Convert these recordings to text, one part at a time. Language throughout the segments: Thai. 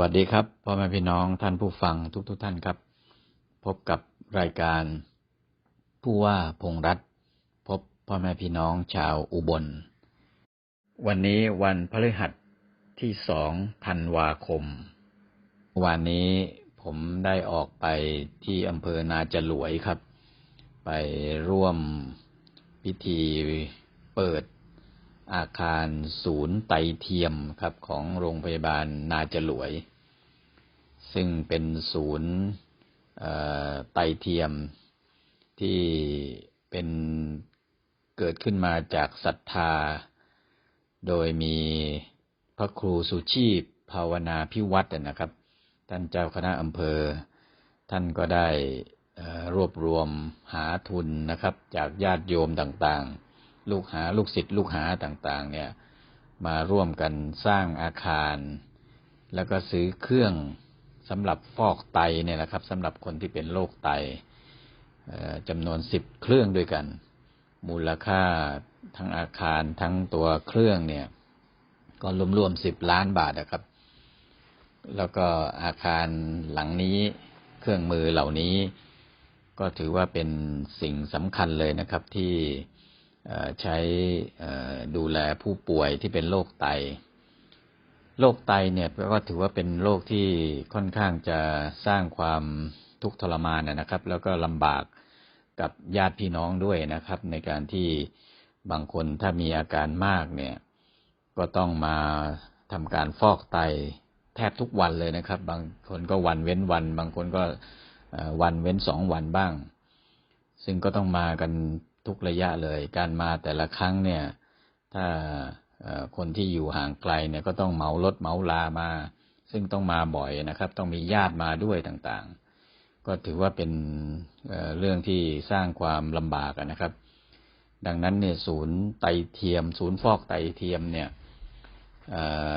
วัสดีครับพ่อแม่พี่น้องท่านผู้ฟังทุกๆทท่านครับ พบกับรายการ ผู้ว่าพงษ์รัฐ พบพ่อแม่พี่น้องชาวอุบล วันนี้วันพฤหัสที่สองธันวาคม วันนี้ผมได้ออกไปที่อำเภอนาจลวยครับ ไปร่วมพิธีเปิดอาคารศูนย์ไตเทียมครับของโรงพยาบาลนาจลวย ซึ่งเป็นศูนย์ไตเทียมที่เป็นเกิดขึ้นมาจากศรัทธา โดยมีพระครูสุชีพภาวนาพิวัตรนะครับ ท่านเจ้าคณะอำเภอ ท่านก็ได้รวบรวมหาทุนนะครับ จากญาติโยมต่างๆ ลูกหาลูกศิษย์ลูกหาต่างๆ เนี่ยมาร่วมกันสร้างอาคาร แล้วก็ซื้อเครื่อง สำหรับฟอกไตเนี่ยนะครับสำหรับคนที่เป็นโรคไตจำนวนสิบเครื่องด้วยกัน มูลค่าทั้งอาคารทั้งตัวเครื่องเนี่ย ก็รวมๆสิบล้านบาทนะครับ แล้วก็อาคารหลังนี้เครื่องมือเหล่านี้ ก็ถือว่าเป็นสิ่งสำคัญเลยนะครับที่ใช้ดูแลผู้ป่วยที่เป็นโรคไต โรคไตเนี่ยก็ถือว่าเป็นโรคที่ค่อนข้างจะสร้างความทุกข์ทรมานนะครับ แล้วก็ลำบากกับญาติพี่น้องด้วยนะครับ ในการที่บางคนถ้ามีอาการมากเนี่ย ก็ต้องมาทำการฟอกไตแทบทุกวันเลยนะครับ บางคนก็วันเว้นวัน บางคนก็วันเว้นสองวันบ้าง ซึ่งก็ต้องมากันทุกระยะเลย การมาแต่ละครั้งเนี่ย ถ้า คนที่อยู่ห่างไกลเนี่ยก็ต้องเหมารถเหมาลามา ซึ่งต้องมาบ่อยนะครับ ต้องมีญาติมาด้วยต่างๆ ก็ถือว่าเป็นเเรื่องที่สร้างความลำบากนะครับ ดังนั้นเนี่ยศูนย์ไตเทียม ศูนย์ฟอกไตเทียมเนี่ย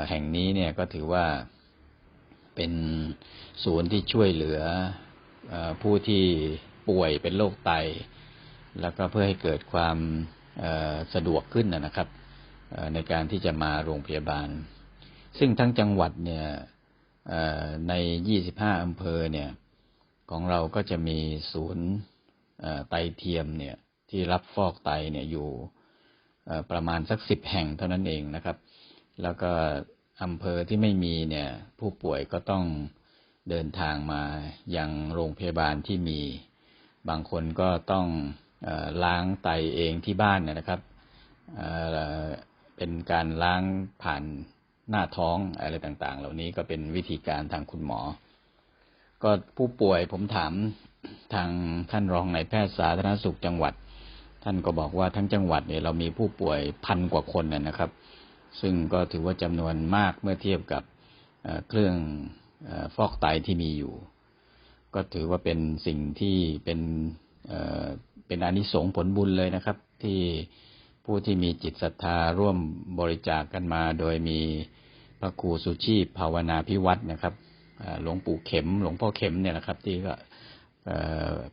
แห่งนี้เนี่ยก็ถือว่าเป็นศูนย์ที่ช่วยเหลืออผู้ที่ป่วยเป็นโรคไต แล้วก็เพื่อให้เกิดความสะดวกขึ้นนะครับ ในการที่จะมาโรงพยาบาล ซึ่งทั้งจังหวัดเนี่ยใน 25 อำเภอเนี่ย ของเราก็จะมีศูนย์ไตเทียมเนี่ยที่รับฟอกไตเนี่ยอยู่ประมาณสักสิบแห่งเท่านั้นเองนะครับ แล้วก็อำเภอที่ไม่มีเนี่ย ผู้ป่วยก็ต้องเดินทางมายังโรงพยาบาลที่มี บางคนก็ต้องอล้างไตเองที่บ้านเนยนะครับ เป็นการล้างผ่านหน้าท้องอะไรต่าง ๆ เหล่านี้ก็เป็นวิธีการทางคุณหมอ ก็ผู้ป่วยผมถามทางท่านรองนายแพทย์สาธารณสุขจังหวัด ท่านก็บอกว่าทั้งจังหวัดเนี่ยเรามีผู้ป่วยพันกว่าคนนะนะครับ ซึ่งก็ถือว่าจำนวนมากเมื่อเทียบกับเครื่องฟอกไตที่มีอยู่ ก็ถือว่าเป็นสิ่งที่เป็นเอ่อเป็นอานิสงส์ผลบุญเลยนะครับ ที่ ผู้ที่มีจิตศรัทธาร่วมบริจาคกกันมา โดยมีพระครูสุชีพภาวนาพิวัตรนะครับหลวงปู่เข็ม หลวงพ่อเข็มเนี่ยนะครับ ที่ก็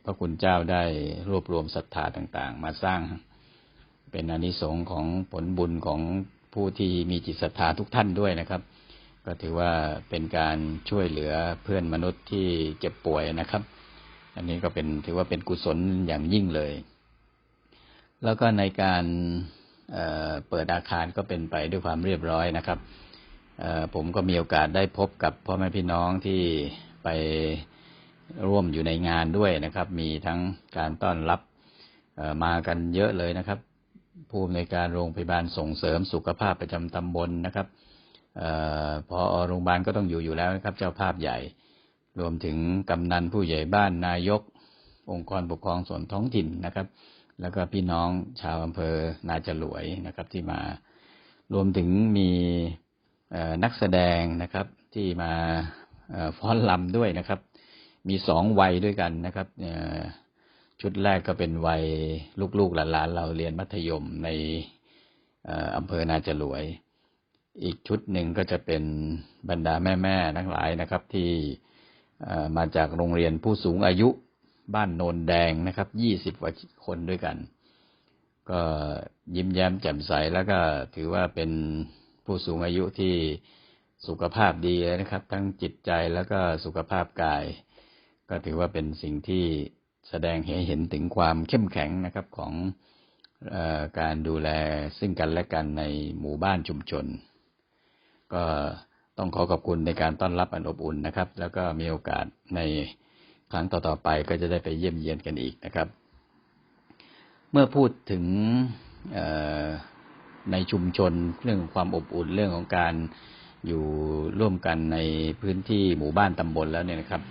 พระคุณเจ้าได้รวบรวมศรัทธาต่างๆ มาสร้างเป็นอนิสงส์ของผลบุญของผู้ที่มีจิตศรัทธาทุกท่านด้วยนะครับ ก็ถือว่าเป็นการช่วยเหลือเพื่อนมนุษย์ที่เจ็บป่วยนะครับ อันนี้ก็เป็นถือว่าเป็นกุศลอย่างยิ่งเลย แล้วก็ในการเเปิดอาคารก็เป็นไปด้วยความเรียบร้อยนะครับผมก็มีโอกาสได้พบกับพ่อแม่พี่น้องที่ไปร่วมอยู่ในงานด้วยนะครับ มีทั้งการต้อนรับมากันเยอะเลยนะครับ ผู้อำนวยการโรงพยาบาลส่งเสริมสุขภาพประจำตำบลนะครับออพอโรงพยาบาลก็ต้องอยู่อยู่แล้วนะครับ เจ้าภาพใหญ่ รวมถึงกำนันผู้ใหญ่บ้านนายก องค์กรปกครองส่วนท้องถิ่นนะครับ แล้วก็พี่น้องชาวอำเภอนาจลวยนะครับ ที่มารวมถึงมีนักแสดงนะครับ ที่มาฟ้อนลำด้วยนะครับ มีสองวัยด้วยกันนะครับชุดแรกก็เป็นวัยลูกๆหลานๆเราเรียนมัธยมในอำเภอนาจรวย อีกชุดหนึ่งก็จะเป็นบรรดาแม่ๆทั้งหลายนะครับ ที่มาจากโรงเรียนผู้สูงอายุ บ้านโนนแดงนะครับยี่สิบกว่าคนด้วยกัน ก็ยิ้มแย้มแจ่มใสแล้วก็ถือว่าเป็นผู้สูงอายุที่สุขภาพดีเลยนะครับ ทั้งจิตใจแล้วก็สุขภาพกาย ก็ถือว่าเป็นสิ่งที่แสดงให้เห็นถึงความเข้มแข็งนะครับของอการดูแลซึ่งกันและกันในหมู่บ้านชุมชน ก็ต้องขอขอบคุณในการต้อนรับอันอบอุ่นนะครับ แล้วก็มีโอกาสใน ครั้งต่อๆไปก็จะได้ไปเยี่ยมเยียนกันอีกนะครับ เมื่อพูดถึงในชุมชนเรื่องความอบอุ่นเรื่องของการอยู่ร่วมกันในพื้นที่หมู่บ้านตำบลแล้วเนี่ยนะครับ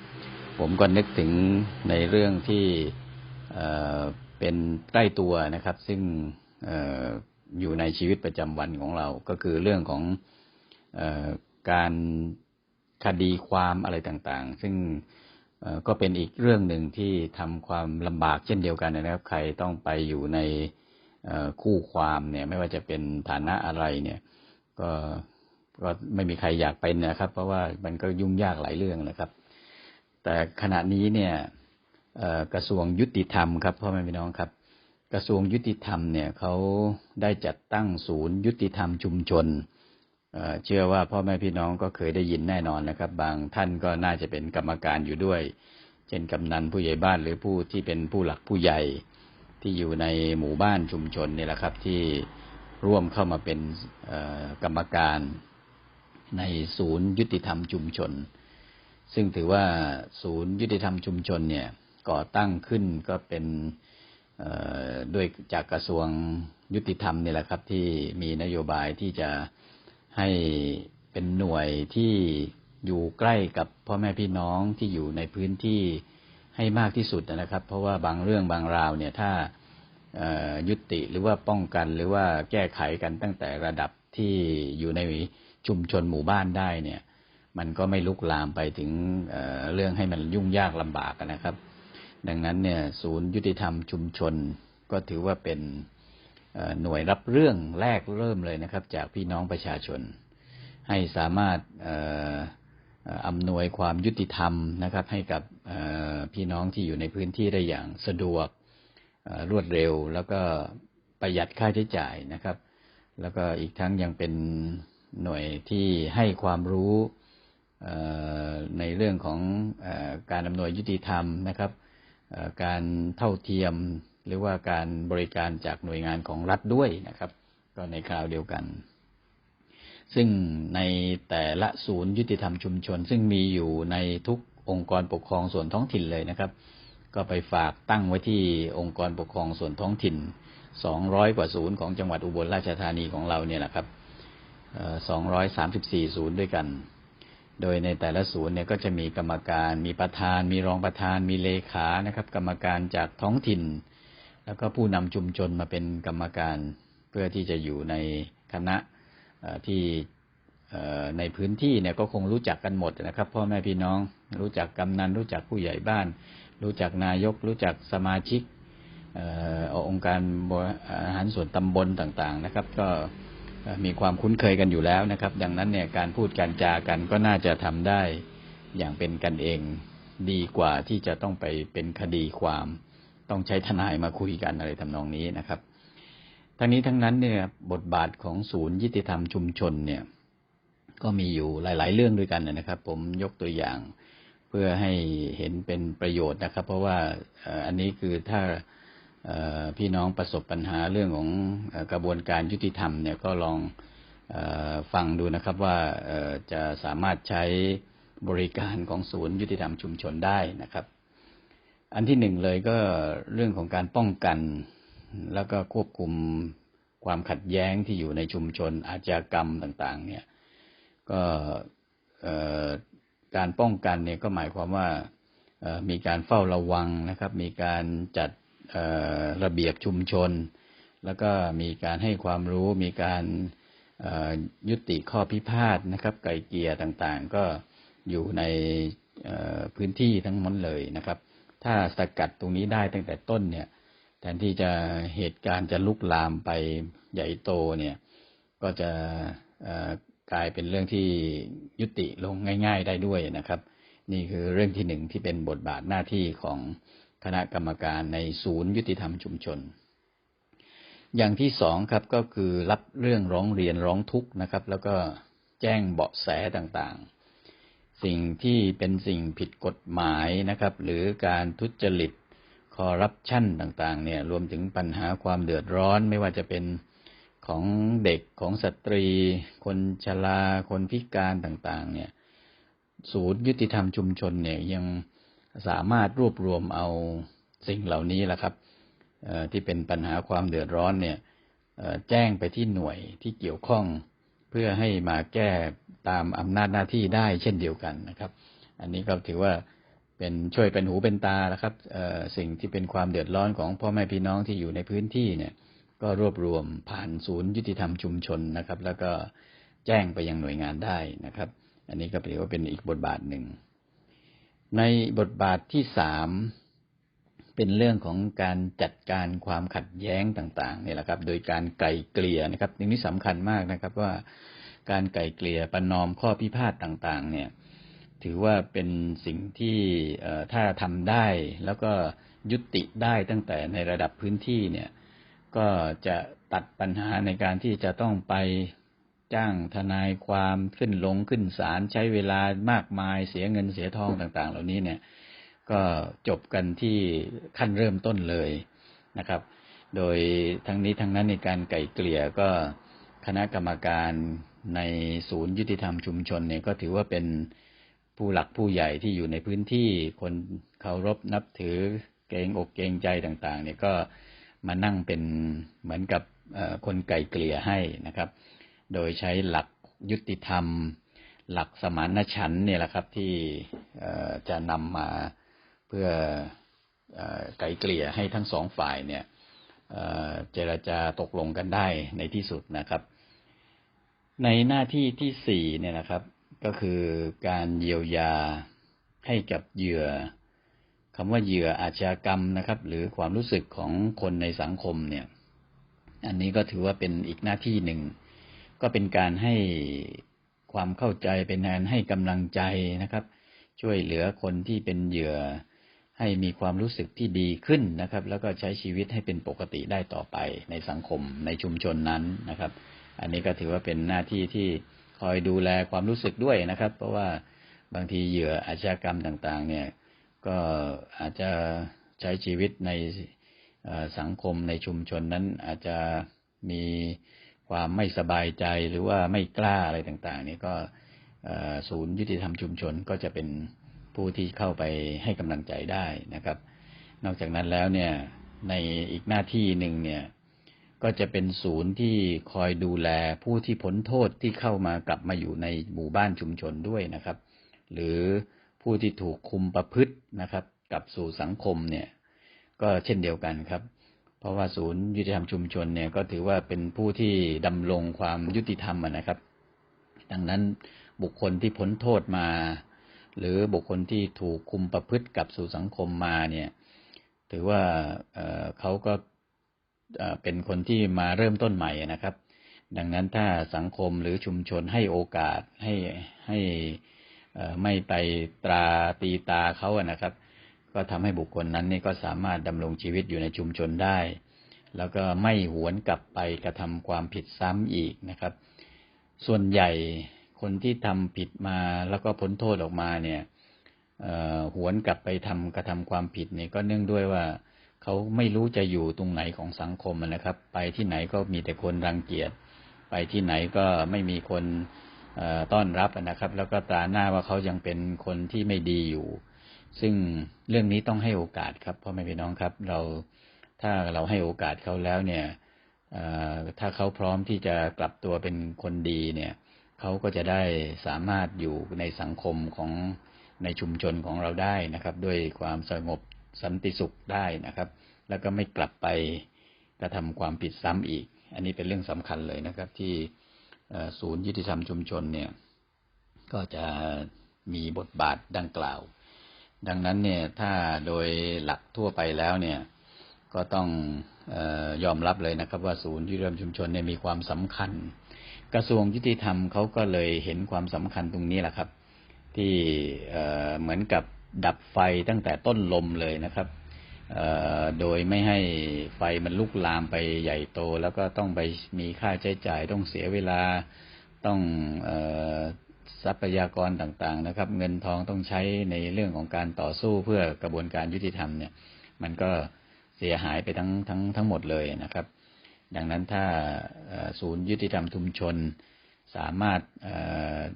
ผมก็นึกถึงในเรื่องที่เป็นใกล้ตัวนะครับ ซึ่งอยู่ในชีวิตประจำวันของเรา ก็คือเรื่องของอการคดีความอะไรต่างๆ ซึ่ง ก็เป็นอีกเรื่องหนึ่งที่ทำความลำบากเช่นเดียวกันนะครับ ใครต้องไปอยู่ในคู่ความเนี่ย ไม่ว่าจะเป็นฐานะอะไรเนี่ย ก็ก็ไม่มีใครอยากเป็นนะครับ เพราะว่ามันก็ยุ่งยากหลายเรื่องนะครับ แต่ขณะนี้เนี่ยกระทรวงยุติธรรมครับพ่อแม่พี่น้องครับ กระทรวงยุติธรรมเนี่ยเขาได้จัดตั้งศูนย์ยุติธรรมชุมชน เชื่อว่าพ่อแม่พี่น้องก็เคยได้ยินแน่นอนนะครับ บางท่านก็น่าจะเป็นกรรมการอยู่ด้วย เช่นกำนันผู้ใหญ่บ้านหรือผู้ที่เป็นผู้หลักผู้ใหญ่ที่อยู่ในหมู่บ้านชุมชนนี่แหละครับ ที่ร่วมเข้ามาเป็นกรรมการในศูนย์ยุติธรรมชุมชน ซึ่งถือว่าศูนย์ยุติธรรมชุมชนเนี่ยก่อตั้งขึ้นก็เป็นด้วยจากกระทรวงยุติธรรมนี่แหละครับ ที่มีนโยบายที่จะ ให้เป็นหน่วยที่อยู่ใกล้กับพ่อแม่พี่น้องที่อยู่ในพื้นที่ให้มากที่สุดนะครับ เพราะว่าบางเรื่องบางราวเนี่ยถ้ายุติหรือว่าป้องกันหรือว่าแก้ไขกันตั้งแต่ระดับที่อยู่ในชุมชนหมู่บ้านได้เนี่ย มันก็ไม่ลุกลามไปถึงเเรื่องให้มันยุ่งยากลำบากนะครับ ดังนั้นเนี่ย ศูนย์ยุติธรรมชุมชนก็ถือว่าเป็น หน่วยรับเรื่องแรกเริ่มเลยนะครับ จากพี่น้องประชาชน ให้สามารถอำนวยความยุติธรรมนะครับ ให้กับพี่น้องที่อยู่ในพื้นที่ได้อย่างสะดวกรวดเร็ว แล้วก็ประหยัดค่าใช้จ่ายนะครับ แล้วก็อีกทั้งยังเป็นหน่วยที่ให้ความรู้ในเรื่องของการอำนวยยุติธรรมนะครับการเท่าเทียม หรือว่าการบริการจากหน่วยงานของรัฐด้วยนะครับ ก็ในคราวเดียวกัน ซึ่งในแต่ละศูนย์ยุติธรรมชุมชน ซึ่งมีอยู่ในทุกองค์กรปกครองส่วนท้องถิ่นเลยนะครับ ก็ไปฝากตั้งไว้ที่องค์กรปกครองส่วนท้องถิ่น 200 กว่าศูนย์ของจังหวัดอุบลราชธานีของเราเนี่ยแหละครับเอ่อ234 ศูนย์ด้วยกัน โดยในแต่ละศูนย์เนี่ยก็จะมีกรรมการ มีประธาน มีรองประธาน มีเลขา นะครับ กรรมการจากท้องถิ่น แล้วก็ผู้นำชุมชนมาเป็นกรรมการเพื่อที่จะอยู่ในคณะที่ในพื้นที่เนี่ยก็คงรู้จักกันหมดนะครับ พ่อแม่พี่น้องรู้จักกำนันรู้จักผู้ใหญ่บ้าน รู้จักนายก รู้จักสมาชิกองค์การบริหารส่วนตำบลต่างๆนะครับ ก็มีความคุ้นเคยกันอยู่แล้วนะครับ ดังนั้นเนี่ยการพูดการจากันก็น่าจะทำได้อย่างเป็นกันเองดีกว่าที่จะต้องไปเป็นคดีความ ต้องใช้ทนายมาคุยกันอะไรทำนองนี้นะครับ ทั้งนี้ทั้งนั้นเนี่ยบทบาทของศูนย์ยุติธรรมชุมชนเนี่ย ก็มีอยู่หลาย ๆ เรื่องด้วยกันนะครับ ผมยกตัวอย่างเพื่อให้เห็นเป็นประโยชน์นะครับ เพราะว่าอันนี้คือถ้าพี่น้องประสบปัญหาเรื่องของกระบวนการยุติธรรมเนี่ยก็ลองฟังดูนะครับว่าจะสามารถใช้บริการของศูนย์ยุติธรรมชุมชนได้นะครับ อันที่หนึ่งเลยก็เรื่องของการป้องกัน แล้วก็ควบคุมความขัดแย้งที่อยู่ในชุมชนอาชญากรรมต่าง ๆ เนี่ย ก็การป้องกันเนี่ยก็หมายความว่ามีการเฝ้าระวังนะครับ มีการจัดระเบียบชุมชน แล้วก็มีการให้ความรู้มีการยุติข้อพิพาทนะครับ ไกลเกลี่ยต่างๆ ก็อยู่ในพื้นที่ทั้งหมดเลยนะครับ ถ้าสกัดตรงนี้ได้ตั้งแต่ต้นเนี่ย แทนที่จะเหตุการณ์จะลุกลามไปใหญ่โตเนี่ย ก็จะกลายเป็นเรื่องที่ยุติลงง่าย ๆ ได้ด้วยนะครับ นี่คือเรื่องที่หนึ่งที่เป็นบทบาทหน้าที่ของคณะกรรมการในศูนย์ยุติธรรมชุมชน อย่างที่สองครับก็คือรับเรื่องร้องเรียนร้องทุกข์นะครับ แล้วก็แจ้งเบาะแสต่างๆ สิ่งที่เป็นสิ่งผิดกฎหมายนะครับ หรือการทุจริตคอร์รัปชันต่างๆ เนี่ยรวมถึงปัญหาความเดือดร้อนไม่ว่าจะเป็นของเด็กของสตรี คนชราคนพิการต่างๆ เนี่ย ศูนย์ยุติธรรมชุมชนเนี่ยยังสามารถรวบรวมเอาสิ่งเหล่านี้แหละครับที่เป็นปัญหาความเดือดร้อนเนี่ยแจ้งไปที่หน่วยที่เกี่ยวข้องเพื่อให้มาแก้ ตามอำนาจหน้าที่ได้เช่นเดียวกันนะครับ อันนี้ก็ถือว่าเป็นช่วยเป็นหูเป็นตาแล้วครับสิ่งที่เป็นความเดือดร้อนของพ่อแม่พี่น้องที่อยู่ในพื้นที่เนี่ย ก็รวบรวมผ่านศูนย์ยุติธรรมชุมชนนะครับ แล้วก็แจ้งไปยังหน่วยงานได้นะครับ อันนี้ก็ถือว่าเป็นอีกบทบาทหนึ่ง ในบทบาทที่สามเป็นเรื่องของการจัดการความขัดแย้งต่างๆเนี่ยแหละครับ โดยการไกลเกลี่ยนะครับตรงนี้สำคัญมากนะครับว่า การไกล่เกลี่ยประนอมข้อพิพาทต่าง ๆ เนี่ย ถือว่าเป็นสิ่งที่ถ้าทำได้แล้วก็ยุติได้ตั้งแต่ในระดับพื้นที่เนี่ย ก็จะตัดปัญหาในการที่จะต้องไปจ้างทนายความขึ้นลงขึ้นศาลใช้เวลามากมายเสียเงินเสียทองต่าง ๆ เหล่านี้เนี่ย ก็จบกันที่ขั้นเริ่มต้นเลยนะครับ โดยทั้งนี้ทั้งนั้นในการไก่เกลี่ยก็คณะกรรมการ ในศูนย์ยุติธรรมชุมชนเนี่ยก็ถือว่าเป็นผู้หลักผู้ใหญ่ที่อยู่ในพื้นที่คนเคารพนับถือเกรงอกเกรงใจต่างๆ เนี่ยก็มานั่งเป็นเหมือนกับคนไก่เกลี่ยให้นะครับ โดยใช้หลักยุติธรรม หลักสมานฉันเนี่ยแหละครับที่จะนำมาเพื่ออไกลเกลี่ยให้ทั้งสองฝ่ายเนี่ยเจรจาตกลงกันได้ในที่สุดนะครับ ในหน้าที่ที่สี่เนี่ยนะครับ ก็คือการเยียวยาให้กับเหยื่อคำว่าเหยื่ออาชญากรรมนะครับ หรือความรู้สึกของคนในสังคมเนี่ย อันนี้ก็ถือว่าเป็นอีกหน้าที่หนึ่ง ก็เป็นการให้ความเข้าใจเป็นการให้กำลังใจนะครับ ช่วยเหลือคนที่เป็นเหยื่อให้มีความรู้สึกที่ดีขึ้นนะครับ แล้วก็ใช้ชีวิตให้เป็นปกติได้ต่อไปในสังคมในชุมชนนั้นนะครับ อันนี้ก็ถือว่าเป็นหน้าที่ที่คอยดูแลความรู้สึกด้วยนะครับ เพราะว่าบางทีเหยื่ออาชญากรรมต่าง ๆ เนี่ย ก็อาจจะใช้ชีวิตในสังคมในชุมชนนั้นอาจจะมีความไม่สบายใจหรือว่าไม่กล้าอะไรต่างๆ นี่ก็ศูนย์ยุติธรรมชุมชนก็จะเป็นผู้ที่เข้าไปให้กำลังใจได้นะครับ นอกจากนั้นแล้วเนี่ยในอีกหน้าที่หนึ่งเนี่ย ก็จะเป็นศูนย์ที่คอยดูแลผู้ที่พ้นโทษที่เข้ามากลับมาอยู่ในหมู่บ้านชุมชนด้วยนะครับ หรือผู้ที่ถูกคุมประพฤตินะครับกลับสู่สังคมเนี่ย ก็เช่นเดียวกันครับ เพราะว่าศูนย์ยุติธรรมชุมชนเนี่ยก็ถือว่าเป็นผู้ที่ดำรงความยุติธรรมนะครับ ดังนั้นบุคคลที่พ้นโทษมา หรือบุคคลที่ถูกคุมประพฤติกลับสู่สังคมมาเนี่ย ถือว่าเเขาก็ เป็นคนที่มาเริ่มต้นใหม่นะครับ ดังนั้นถ้าสังคมหรือชุมชนให้โอกาสให้ให้เอ่ไม่ไปตราตีตาเขาอะนะครับ ก็ทำให้บุคคลนั้นนี่ก็สามารถดำรงชีวิตอยู่ในชุมชนได้ แล้วก็ไม่หวนกลับไปกระทำความผิดซ้ำอีกนะครับ ส่วนใหญ่คนที่ทำผิดมาแล้วก็พ้นโทษออกมาเนี่ยหวนกลับไปทำกระทำความผิดนี่ก็เนื่องด้วยว่า เขาไม่รู้จะอยู่ตรงไหนของสังคมนะครับ ไปที่ไหนก็มีแต่คนรังเกียจ ไปที่ไหนก็ไม่มีคนต้อนรับนะครับ แล้วก็ตราหน้าว่าเขายังเป็นคนที่ไม่ดีอยู่ ซึ่งเรื่องนี้ต้องให้โอกาสครับพ่อแม่พี่น้องครับ เราถ้าเราให้โอกาสเขาแล้วเนี่ยถ้าเขาพร้อมที่จะกลับตัวเป็นคนดีเนี่ยเขาก็จะได้สามารถอยู่ในสังคมของในชุมชนของเราได้นะครับ ด้วยความสงบ สันติสุขได้นะครับ แล้วก็ไม่กลับไปกระทำความผิดซ้ำอีก อันนี้เป็นเรื่องสำคัญเลยนะครับ ที่ศูนย์ยุติธรรมชุมชนเนี่ย ก็จะมีบทบาทดังกล่าว ดังนั้นเนี่ยถ้าโดยหลักทั่วไปแล้วเนี่ย ก็ต้องออยอมรับเลยนะครับ ว่าศูนย์ยุติธรรมชุมชนเนี่ยมีความสำคัญ กระทรวงยุติธรรมเขาก็เลยเห็นความสำคัญตรงนี้แหละครับ ที่เหมือนกับ ดับไฟตั้งแต่ต้นลมเลยนะครับโดยไม่ให้ไฟมันลุกลามไปใหญ่โต แล้วก็ต้องไปมีค่าใช้จ่ายต้องเสียเวลาต้องทรัพยากรต่างๆนะครับ เงินทองต้องใช้ในเรื่องของการต่อสู้เพื่อกระบวนการยุติธรรมเนี่ย มันก็เสียหายไปทั้งทั้งทั้งหมดเลยนะครับ ดังนั้นถ้าศูนย์ยุติธรรมชุมชนสามารถ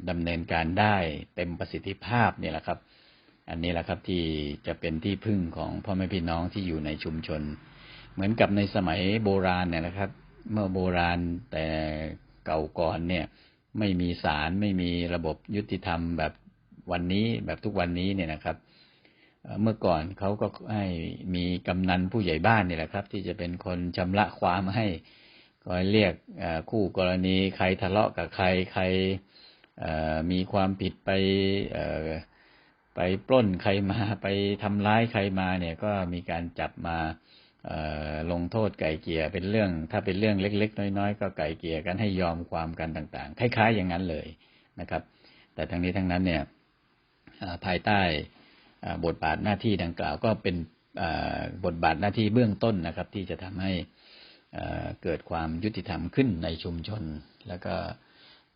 ดำเนินการได้เต็มประสิทธิภาพเนี่ยแหละครับ อันนี้แหละครับที่จะเป็นที่พึ่งของพ่อแม่พี่น้องที่อยู่ในชุมชน เหมือนกับในสมัยโบราณเนี่ยนะครับ เมื่อโบราณแต่เก่าก่อนเนี่ย ไม่มีศาลไม่มีระบบยุติธรรมแบบวันนี้แบบทุกวันนี้เนี่ยนะครับ เมื่อก่อนเขาก็ให้มีกำนันผู้ใหญ่บ้านนี่แหละครับ ที่จะเป็นคนชำระความให้คอยเรียกคู่กรณีใครทะเลาะกับใครใครมีความผิดไปอ ไปปล้นใครมาไปทำร้ายใครมาเนี่ยก็มีการจับมาลงโทษไก่เกียเป็นเรื่อง ถ้าเป็นเรื่องเล็ก ๆ น้อย ๆ ก็ไก่เกียกันให้ยอมความกันต่าง ๆ คล้าย ๆ อย่างนั้นเลยนะครับ แต่ทั้งนี้ทั้งนั้นเนี่ยภายใต้บทบาทหน้าที่ดังกล่าว ก็เป็นบทบาทหน้าที่เบื้องต้นนะครับ ที่จะทำให้เกิดความยุติธรรมขึ้นในชุมชน แล้วก็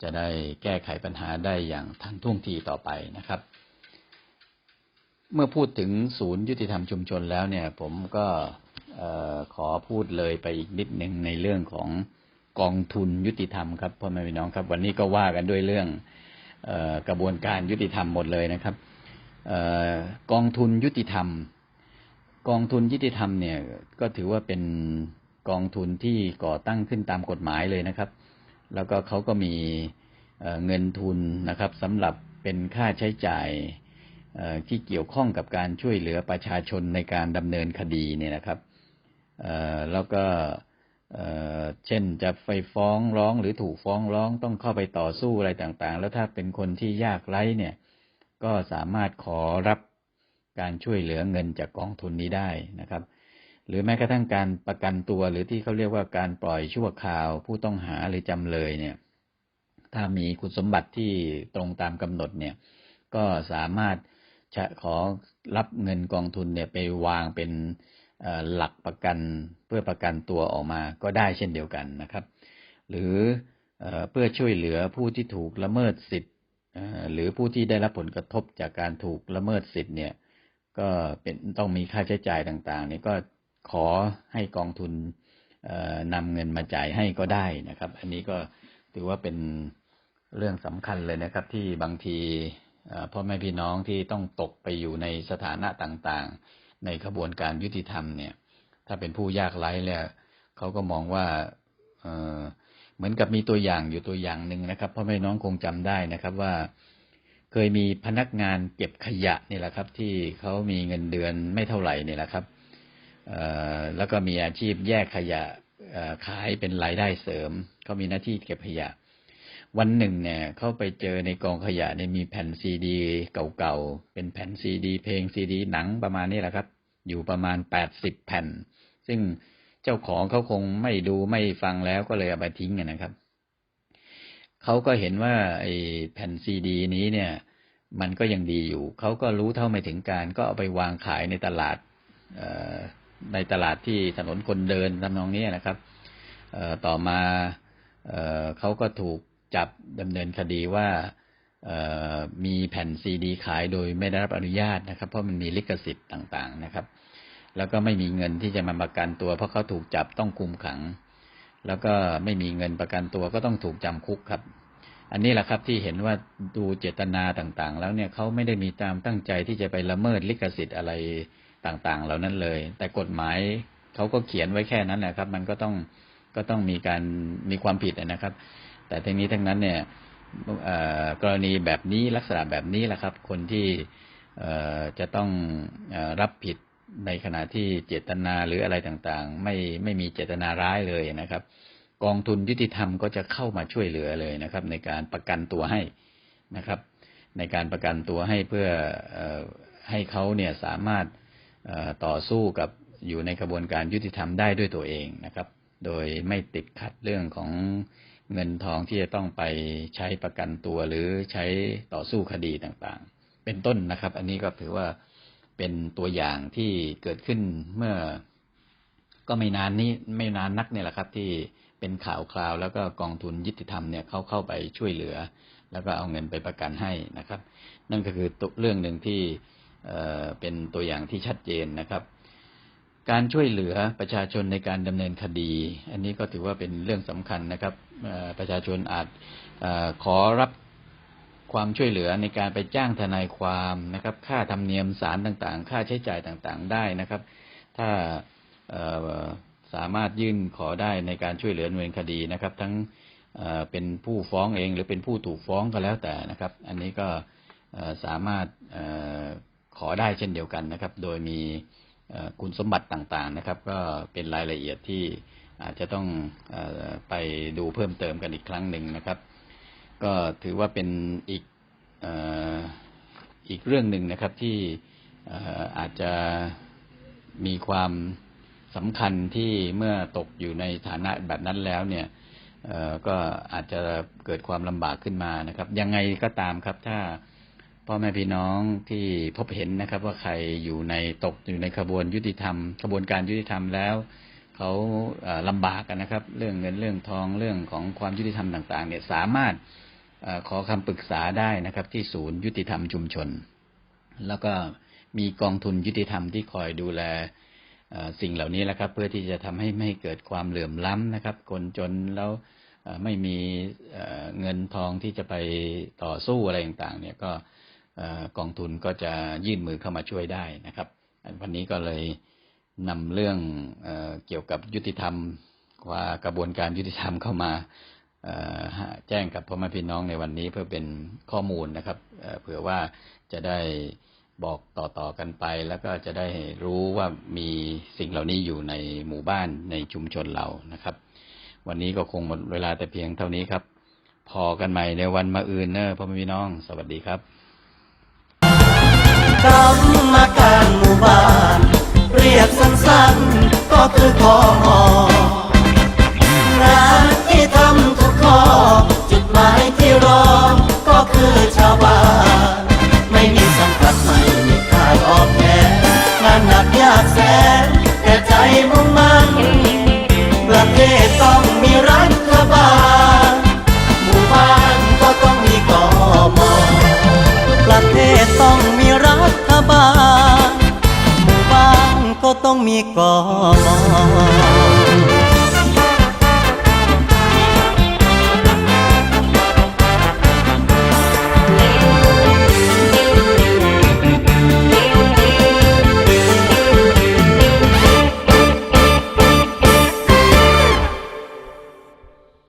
จะได้แก้ไขปัญหาได้อย่างทันท่วงทีต่อไปนะครับ เมื่อพูดถึงศูนย์ยุติธรรมชุมชนแล้วเนี่ย ผมก็ขอพูดเลยไปอีกนิดหนึ่งในเรื่องของกองทุนยุติธรรมครับพ่อแม่พี่น้องครับ วันนี้ก็ว่ากันด้วยเรื่องอกระบวนการยุติธรรมหมดเลยนะครับออกองทุนยุติธรรม กองทุนยุติธรรมเนี่ยก็ถือว่าเป็นกองทุนที่ก่อตั้งขึ้นตามกฎหมายเลยนะครับ แล้วก็เขาก็มีเอ่อเงินทุนนะครับสำหรับเป็นค่าใช้จ่าย ที่เกี่ยวข้องกับการช่วยเหลือประชาชนในการดำเนินคดีเนี่ยนะครับแล้วก็เอ่อเช่นจะไปฟ้องร้องหรือถูกฟ้องร้องต้องเข้าไปต่อสู้อะไรต่างๆ แล้วถ้าเป็นคนที่ยากไร้เนี่ยก็สามารถขอรับการช่วยเหลือเงินจากกองทุนนี้ได้นะครับ หรือแม้กระทั่งการประกันตัวหรือที่เขาเรียกว่าการปล่อยชั่วคราว ผู้ต้องหาหรือจำเลยเนี่ย ถ้ามีคุณสมบัติที่ตรงตามกำหนดเนี่ย ก็สามารถ จะขอรับเงินกองทุนเนี่ยไปวางเป็นหลักประกันเพื่อประกันตัวออกมาก็ได้เช่นเดียวกันนะครับ หรือเพื่อช่วยเหลือผู้ที่ถูกละเมิดสิทธิ์หรือผู้ที่ได้รับผลกระทบจากการถูกละเมิดสิทธิ์เนี่ยก็เป็นต้องมีค่าใช้จ่ายต่างๆนี่ก็ขอให้กองทุนนำเงินมาจ่ายให้ก็ได้นะครับ อันนี้ก็ถือว่าเป็นเรื่องสำคัญเลยนะครับ ที่บางที พ่อแม่พี่น้องที่ต้องตกไปอยู่ในสถานะต่างๆ ในขบวนการยุติธรรมเนี่ย ถ้าเป็นผู้ยากไร้แล้วเขาก็มองว่าเออเหมือนกับมีตัวอย่างอยู่ตัวอย่างหนึ่งนะครับพ่อแม่น้องคงจำได้นะครับว่าเคยมีพนักงานเก็บขยะนี่แหละครับ ที่เขามีเงินเดือนไม่เท่าไหร่นี่แหละครับเออแล้วก็มีอาชีพแยกขยะขายเป็นรายได้เสริมเขามีหน้าที่เก็บขยะ วันหนึ่งเนี่ย เข้าไปเจอในกองขยะเนี่ยมีแผ่นซีดีเก่าๆ เป็นแผ่นซีดี เพลงซีดีหนังประมาณนี้แหละครับ อยู่ประมาณแปดสิบแผ่น ซึ่งเจ้าของเขาคงไม่ดูไม่ฟังแล้วก็เลยเอาไปทิ้งนะครับ เขาก็เห็นว่าไอ้แผ่นซีดี นี้เนี่ย มันก็ยังดีอยู่ เขาก็รู้เท่าไม่ถึงการ ก็เอาไปวางขายในตลาดในตลาดที่ถนนคนเดินทำนองนี้นะครับต่อมาเขาก็ถูก จับดำเนินคดีว่ามีแผ่นซีดีขายโดยไม่ได้รับอนุญาตนะครับ เพราะมันมีลิขสิทธิ์ต่างๆนะครับ แล้วก็ไม่มีเงินที่จะมาประกันตัว เพราะเขาถูกจับต้องคุมขัง แล้วก็ไม่มีเงินประกันตัวก็ต้องถูกจำคุกครับ อันนี้แหละครับที่เห็นว่าดูเจตนาต่างๆ แล้วเนี่ยเขาไม่ได้มีตามตั้งใจที่จะไปละเมิดลิขสิทธิ์อะไรต่างๆ เหล่านั้นเลย แต่กฎหมายเขาก็เขียนไว้แค่นั้นนะครับ มันก็ต้องก็ต้องมีการมีความผิดนะครับ แต่ทั้งนี้ทั้งนั้นเนี่ยกรณีแบบนี้ลักษณะแบบนี้แหละครับ คนที่จะต้องรับผิดในขณะที่เจตนาหรืออะไรต่างๆ ไม่ไม่มีเจตนาร้ายเลยนะครับ กองทุนยุติธรรมก็จะเข้ามาช่วยเหลือเลยนะครับ ในการประกันตัวให้นะครับ ในการประกันตัวให้เพื่ออให้เขาเนี่ยสามารถต่อสู้กับอยู่ในกระบวนการยุติธรรมได้ด้วยตัวเองนะครับ โดยไม่ติดขัดเรื่องของ เงินทองที่จะต้องไปใช้ประกันตัวหรือใช้ต่อสู้คดีต่างๆ เป็นต้นนะครับ อันนี้ก็ถือว่าเป็นตัวอย่างที่เกิดขึ้นเมื่อ ก็ไม่นานนี้ไม่นานนักเนี่ยแหละครับ ที่เป็นข่าวคราว แล้วก็กองทุนยุติธรรมเนี่ยเขาเข้าไปช่วยเหลือ แล้วก็เอาเงินไปประกันให้นะครับ นั่นก็คือเรื่องหนึ่งที่เอ่อเป็นตัวอย่างที่ชัดเจนนะครับ การช่วยเหลือประชาชนในการดำเนินคดี อันนี้ก็ถือว่าเป็นเรื่องสำคัญนะครับประชาชนอาจอขอรับความช่วยเหลือในการไปจ้างทนายความนะครับ ค่าธรรมเนียมศาลต่างๆ ค่าใช้จ่ายต่างๆ ได้นะครับ ถ้าสามารถยื่นขอได้ในการช่วยเหลือดำเนินคดีนะครับ ทั้งเป็นผู้ฟ้องเองหรือเป็นผู้ถูกฟ้องก็แล้วแต่นะครับ อันนี้ก็สามารถขอได้เช่นเดียวกันนะครับ โดยมี คุณสมบัติต่างๆนะครับ ก็เป็นรายละเอียดที่อาจจะต้องอไปดูเพิ่มเติมกันอีกครั้งหนึ่งนะครับ ก็ถือว่าเป็นอีกออีกเรื่องหนึ่งนะครับที่อาจจะมีความสำคัญที่เมื่อตกอยู่ในฐานะแบบนั้นแล้วเนี่ยก็อาจจะเกิดความลำบากขึ้นมานะครับ ยังไงก็ตามครับถ้า พ่อแม่พี่น้องที่พบเห็นนะครับ ว่าใครอยู่ในตกอยู่ในขบวนยุติธรรมขบวนการยุติธรรมแล้วเขาเอ่อลำบากกันนะครับ เรื่องเงินเรื่องทองเรื่องของความยุติธรรมต่าง ๆ เนี่ยสามารถขอคำปรึกษาได้นะครับ ที่ศูนย์ยุติธรรมชุมชน แล้วก็มีกองทุนยุติธรรมที่คอยดูแลสิ่งเหล่านี้แหละครับ เพื่อที่จะทำให้ไม่เกิดความเหลื่อมล้ำนะครับ คนจนแล้วไม่มีเงินทองที่จะไปต่อสู้อะไรต่างๆ เนี่ยก็ กองทุนก็จะยื่นมือเข้ามาช่วยได้นะครับ วันนี้ก็เลยนำเรื่องเอเกี่ยวกับยุติธรรมว่ากระบวนการยุติธรรมเข้ามาแจ้งกับพ่อแม่พี่น้องในวันนี้เพื่อเป็นข้อมูลนะครับเเผื่อว่าจะได้บอกต่อๆกันไป แล้วก็จะได้รู้ว่ามีสิ่งเหล่านี้อยู่ในหมู่บ้านในชุมชนเรานะครับ วันนี้ก็คงหมดเวลาแต่เพียงเท่านี้ครับ พอกันใหม่ในวันมาอื่นเนอะพ่อแม่พี่น้อง สวัสดีครับ กรรมการหมู่บ้าน เรียกสั้นๆ ก็คือพอหงานที่ทำทุกข้อ กม